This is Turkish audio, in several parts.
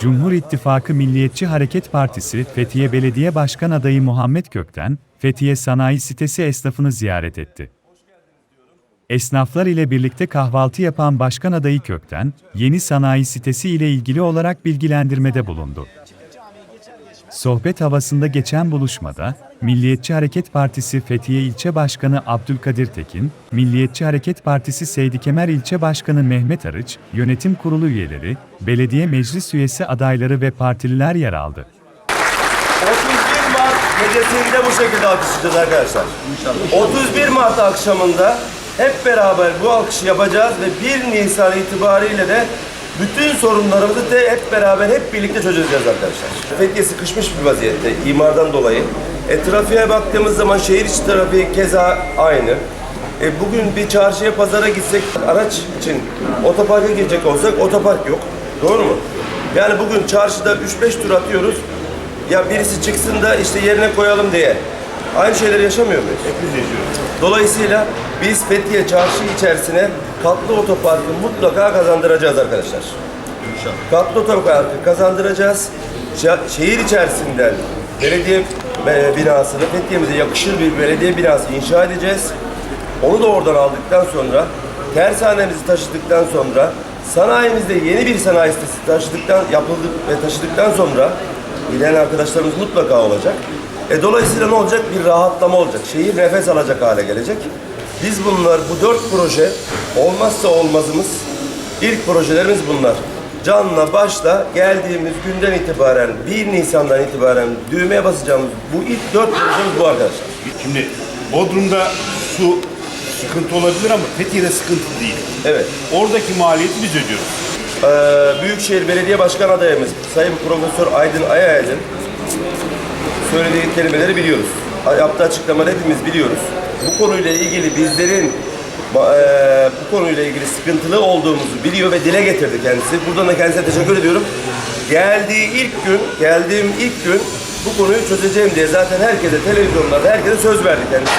Cumhur İttifakı Milliyetçi Hareket Partisi Fethiye Belediye Başkan Adayı Muhammed Kökten, Fethiye Sanayi Sitesi esnafını ziyaret etti. Esnaflar ile birlikte kahvaltı yapan Başkan Adayı Kökten, yeni sanayi sitesi ile ilgili olarak bilgilendirmede bulundu. Sohbet havasında geçen buluşmada, Milliyetçi Hareket Partisi Fethiye İlçe Başkanı Abdülkadir Tekin, Milliyetçi Hareket Partisi Seydi Kemer İlçe Başkanı Mehmet Arıç, yönetim kurulu üyeleri, belediye meclis üyesi adayları ve partililer yer aldı. 31 Mart gecesinde bu şekilde alkışlayacağız arkadaşlar. 31 Mart akşamında hep beraber bu alkışı yapacağız ve 1 Nisan itibariyle de bütün sorunlarımızı de hep beraber hep birlikte çözeceğiz arkadaşlar. Fethiye sıkışmış bir vaziyette imardan dolayı. E, trafiğe baktığımız zaman şehir içi trafiği keza aynı. E, bugün bir çarşıya pazara gitsek araç için otoparka girecek olsak otopark yok. Doğru mu? Yani bugün çarşıda 3-5 tur atıyoruz. Ya birisi çıksın da işte yerine koyalım diye. Aynı şeyleri yaşamıyor muyuz? Hepimiz yaşıyoruz. Dolayısıyla biz Fethiye çarşı içerisine katlı otoparkı mutlaka kazandıracağız arkadaşlar. Katlı otoparkı kazandıracağız. Şehir içerisinden belediye e, binasını, Fethiye'mize yakışır bir belediye binası inşa edeceğiz. Onu da oradan aldıktan sonra, tersanemizi taşıdıktan sonra, sanayimizde yeni bir sanayi sitesi taşıdıktan, yapıldık ve taşıdıktan sonra bilen arkadaşlarımız mutlaka olacak. E, dolayısıyla ne olacak? Bir rahatlama olacak. Şehir nefes alacak hale gelecek. Biz bunlar, bu dört proje olmazsa olmazımız, ilk projelerimiz bunlar. Canla başla geldiğimiz günden itibaren, 1 Nisan'dan itibaren düğmeye basacağımız bu ilk dört projemiz bu arkadaşlar. Şimdi Bodrum'da su sıkıntı olabilir ama Fethiye'de sıkıntı değil. Evet. Oradaki maliyeti biz ödüyoruz. Ee, Büyükşehir Belediye Başkan adayımız Sayın Profesör Aydın Ayay'ın söylediği kelimeleri biliyoruz. Yaptığı açıklamaları hepimiz biliyoruz. Bu konuyla ilgili bizlerin eee, bu konuyla ilgili sıkıntılı olduğumuzu biliyor ve dile getirdi kendisi. Buradan da kendisine teşekkür ediyorum. Geldiği ilk gün, geldiğim ilk gün bu konuyu çözeceğim diye zaten herkese, televizyonlarda herkese söz verdi kendisi.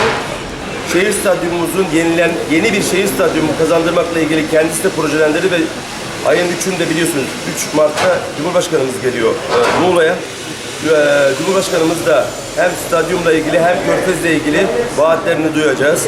Şehir stadyumumuzun yenilen, yeni bir şehir stadyumu kazandırmakla ilgili kendisi de projelendirdi ve ayın 3'ünde biliyorsunuz 3 Mart'ta Cumhurbaşkanımız geliyor e. E, Cumhurbaşkanımız da hem stadyumla ilgili hem Körfez'le ilgili vaatlerini duyacağız.